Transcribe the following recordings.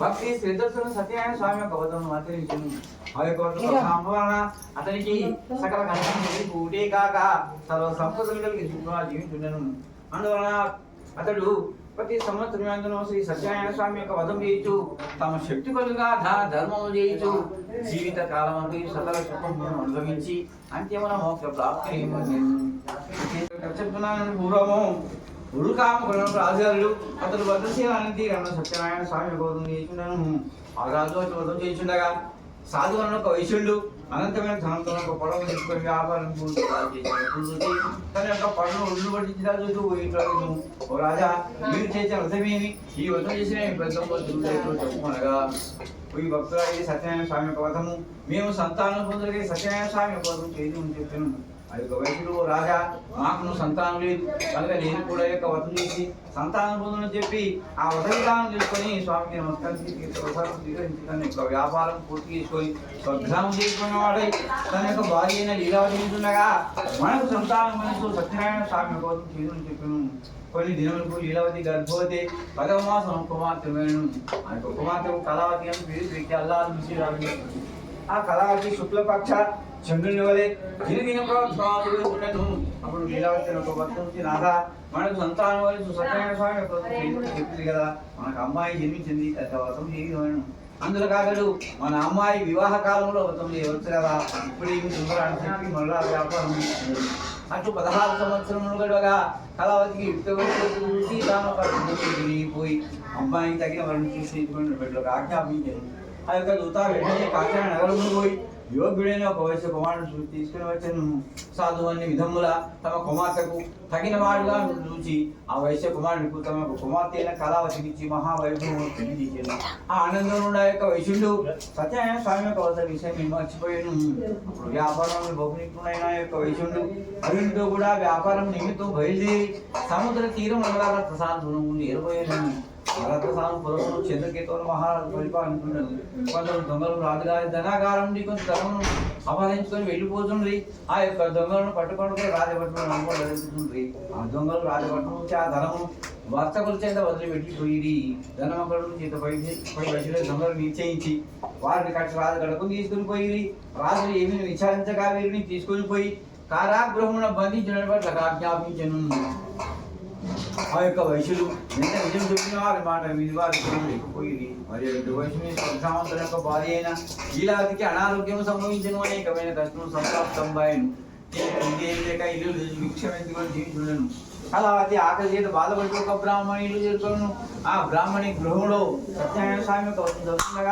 భక్తి శ్రద్ధతో సత్యనారాయణ స్వామి యొక్క వదను ఆచరించను. ఆ యొక్క వలన అతనికి సకల కష్టం కూటే కాక సర్వ సంపదలు కలిగి సుఖంగా జీవించుండను. అందువలన అతడు ప్రతి సంవత్సరం శ్రీ సత్యనారాయణ స్వామి యొక్క వధం చేయొచ్చు తమ శక్తి కొలుగా దాన ధర్మము చేయొచ్చు జీవిత కాలం సకల సుఖములను అనుభవించి అంత్యమున మోక్ష ప్రాప్తి చెప్తున్నాను పూర్వము ఉరుకామ ఉరుకామకులను రాజుగారు అతడు భద్రశీలానికి రమణ సత్యనారాయణ స్వామి బోధం చేయించున్నాను ఆ రాజు వచ్చి బోధం చేయించుండగా సాధువులను ఒక వైశ్యుడు అనంతమైన ధనంతో ఒక పొడవు తీసుకొని వ్యాపారం పూర్తి తన యొక్క పనులు ఒళ్ళు పట్టించి రాజు పోయింటాడు ఓ రాజా మీరు చేసిన వ్రతమేమి ఈ వ్రతం చేసిన ఈ వ్రతం చెప్పుకొనగా ఈ భక్తురాలి సత్యనారాయణ స్వామి యొక్క వ్రతము మేము సంతానం పొందలకి సత్యనారాయణ స్వామి యొక్క వ్రతం చేసి చెప్పాను. ఆ యొక్క వైద్యుడు రాజా మాకు సంతానం లేదు. కనుక నేను కూడా యొక్క వ్రతం చేసి సంతానం పొందని చెప్పి ఆ వ్రత విధానం చేసుకొని స్వామికి నమస్కరించి స్వీకరించి తన యొక్క వ్యాపారం పూర్తి చేసుకొని స్వగ్రామం చేసుకున్న వాడై తన యొక్క భార్య అయిన లీలావతి ఉండగా మనకు సంతానం మనసు సత్యనారాయణ స్వామి కోసం చేయమని చెప్పాను. కొన్ని దినములకు లీలావతి గర్భవతి భగవమాసం కుమార్తె వేణు ఆ యొక్క కుమార్తె కళావతి అని పేరు పెట్టి అల్లారు ఆ కళావతి శుక్లపక్ష చంద్రుని వలె అప్పుడు లీలావతి ఒక భక్త నాదా మనకు సంతానం వలె సత్యనారాయణ స్వామి చెప్తుంది కదా. మనకు అమ్మాయి జన్మించింది వ్రతం చేయను అందులో కాగడు మన అమ్మాయి వివాహ కాలంలో వ్రతం చేయవచ్చు కదా. ఇప్పుడు ఏమి సుందరాన్ని చెప్పి మళ్ళా వ్యాపారం. అటు పదహారు సంవత్సరములు గడవగా కళావతికి యుక్త వయసు చూసి తాను ఒక పోయి అమ్మాయికి తగిన వరం చూసి బిడ్డలకు ఆజ్ఞాపించాను ఆ యొక్క దూత వెంటనే కాకినాడ నగరమును పోయి యోగ్యుడైన ఒక వయసు కుమారుడు తీసుకుని వచ్చాను. సాధు అన్ని విధముల తమ కుమార్తెకు తగిన వాడుగా చూచి ఆ వయసు కుమారుడికి తమ కుమార్తె అయిన కళావతికి ఇచ్చి మహావైభవం పెళ్ళి చేశాను ఆ ఆనందంలో ఆ యొక్క వైశ్యుడు సత్యనారాయణ స్వామి యొక్క వద్ద విషయం నేను మర్చిపోయాను. అప్పుడు వ్యాపారంలో బహునిపుణైన యొక్క వైశ్యుడు అరుణుడితో కూడా వ్యాపారం నిమిత్తం బయలుదేరి సముద్ర తీరం వల్ల ప్రసాదం ఏర్పోయాను భారత సాగు పొలమును చంద్రకేతువులు మహారాజు పరిపాలించుండదు కొందరు దొంగలు రాజుగారి ధనాగారం నుండి కొంత ధనమును అపహరించుకొని వెళ్ళిపోతుండ్రి. ఆ యొక్క దొంగలను పట్టుకొని కూడా రాజభట్లను అనుకోలేదుండ్రి ఆ దొంగలు రాజభట్నం నుంచి ఆ ధనము వర్తకుల చేత వదిలిపెట్టిపోయి ధనమకడు చేత పై పై దొంగలు నిశ్చయించి వారిని కట్టి రాజు గడకు తీసుకుని పోయి రాజు ఏమీ విచారించగా వీరిని తీసుకొని పోయి కారాగృహమున బంధించినటువంటి ఆజ్ఞాపించను ఆ యొక్క వైశ్యులు నిన్న నిజం చెప్పిన వారి మాట విని వారి లేకపోయింది. మరి రెండు వయసుని స్వగ్రామంతుల యొక్క భార్య అయిన ఈలాదికి అనారోగ్యం సంభవించిన అనేకమైన కష్టం సంతాప్తంబాయను ఇదేం లేక ఇల్లు విక్షమెంచుకొని జీవించుండను కళావతి ఆకలి చేత బాధపడుతూ ఒక బ్రాహ్మణి ఇల్లు చేరుకోను. ఆ బ్రాహ్మణి గృహంలో సత్యనారాయణ స్వామి యొక్క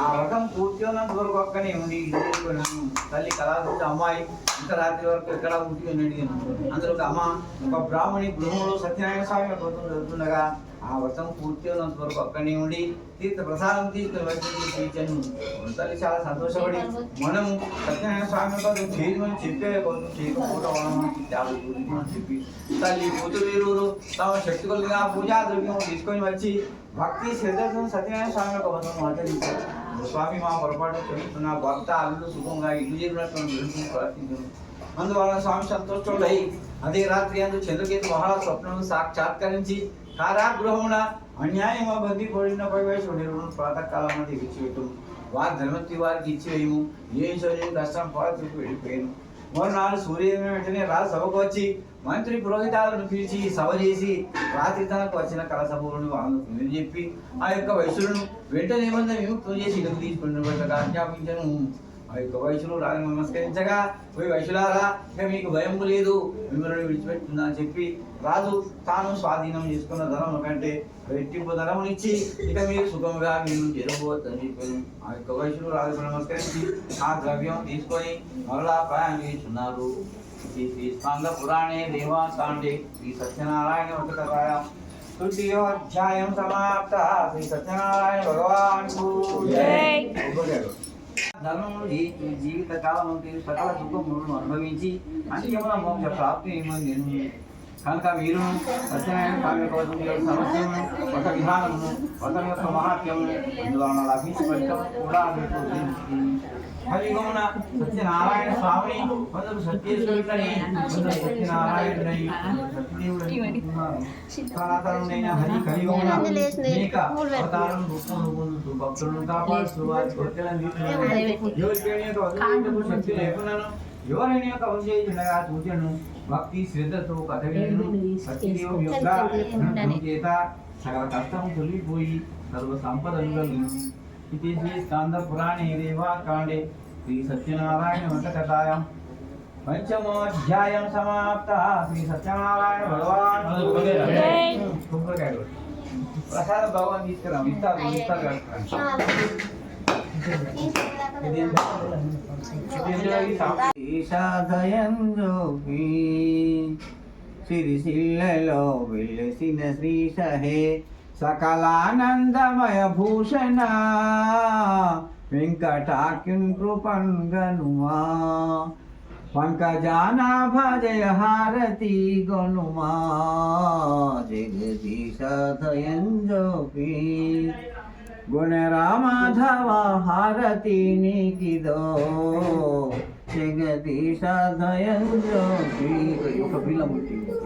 ఆ వ్రతం పూర్తి ఉన్నంత వరకు ఒక్కనే ఉండి ఇల్లు చేరుకున్నాను. తల్లి కళావతి అమ్మాయి ఇంత రాత్రి వరకు ఎక్కడ ఉంటి అని అడిగాను అందులో ఒక అమ్మ ఒక బ్రాహ్మణి గృహంలో సత్యనారాయణ స్వామి యొక్క వ్రతం జరుగుతుండగా ఆ వర్షం పూర్తి ఉన్నంత వరకు అక్కడనే ఉండి తీర్థ ప్రసాదం తీసుకుని వచ్చి తల్లి చాలా సంతోషపడి మనము సత్యనారాయణ స్వామి యొక్క చేయమని చెప్పే కోసం చేయకపోవడం చెప్పి తల్లి కూతురు వీరువురు తమ శక్తి కొలిగా పూజా ద్రవ్యం తీసుకొని వచ్చి భక్తి శ్రద్ధతో సత్యనారాయణ స్వామి యొక్క వ్రతం ఆచరించారు. స్వామి మా పొరపాటు చెబుతున్న భక్త అల్లు సుఖంగా ఇల్లు చేరినటువంటి ప్రార్థించను అందువల్ల స్వామి సంతోషుడై అదే రాత్రి అందు చంద్రకేతు మహా స్వప్నం సాక్షాత్కరించి కారాగృహమున అన్యాయం బంది కోడిన ప్రవేశం నిర్వహణ ప్రాతకాలం అది వారి ధర్మతి వారికి ఇచ్చివేయము. ఏం శరీరం కష్టం పాల్చి వెళ్ళిపోయాను. మరునాడు సూర్యోదయం వెంటనే రాజు సభకు వచ్చి మంత్రి పురోహితాలను పిలిచి సభ చేసి రాత్రి తనకు వచ్చిన కళ సభలను చెప్పి ఆ యొక్క వైశ్యులను వెంటనే నిబంధన విముక్తం చేసి ఇల్లు తీసుకుని ఆజ్ఞాపించను. ఆ యొక్క వయసులో రాజు నమస్కరించగా పోయి వయసులారా ఇక మీకు భయం లేదు. మిమ్మల్ని విడిచిపెట్టుందా? అని చెప్పి రాజు తాను స్వాధీనం చేసుకున్న ధనం కంటే రెట్టింపు ధనమునిచ్చి ఇక మీరు సుఖంగా మీరు చేరబోవద్దని చెప్పాను ఆ యొక్క వయసులో రాజు నమస్కరించి ఆ ద్రవ్యం తీసుకొని మరలా ప్రయాణం చేస్తున్నారు. శ్రీ స్కంద పురాణే దేవాకాండే శ్రీ సత్యనారాయణ వ్రతకథాయాం తృతీయో అధ్యాయం సమాప్త. శ్రీ సత్యనారాయణ భగవాన్. ధర్మములు ఈ జీవిత కాలం సకల సుఖములను అనుభవించి అంత్యమున మోక్ష ప్రాప్తి ఏమని నేను కనుక మీరు యొక్క వద్ద యొక్క సమస్యము ఒక విధానము అతని యొక్క మహాత్యము అందువలన లభించి ఫలితం కూడా మీకు. కలియుగమున సత్యనారాయణ స్వామిని కొందరు సత్యేశ్వరుడని కొందరు సత్యనారాయణుడని సనాతనుడైన హరి కలియుగమున అనేక అవతారం రూపములు పొందుతూ భక్తులను కాపాడుతూ వారి కోరికలను వదిలిపెట్టుటకు శక్తి లేకున్నాను ఎవరైనా యొక్క వంశేయుడగా సూచను భక్తి శ్రద్ధతో కథ విను సత్యదేవం యొక్క అనుగ్రహం చేత సకల కష్టం తొలగిపోయి సర్వ సంపదలు కలిగిన. ఇది శ్రీ స్కంద పురాణే దేవాకాండే శ్రీ సత్యనారాయణ వంటకథాయం పంచమోధ్యాయం సమాప్త. శ్రీ సత్యనారాయణ భగవాన్. కొట్టు. ప్రసాదం భగవాన్ తీసుకురాం ఇస్తారు ఇస్తారు ఈశాదయం జోగి సిరిసిల్లలో వెలసిన శ్రీ సకలానందమయ భూషణ వెంకటాఖ్యం కృపన్ గనుమా పంకజానాభ జయ హారతి గనుమా జగదీశ దయం గుణరామాధవ హారతి నీకిదో జగదీశ దయం ఒక పిల్ల పుట్టింది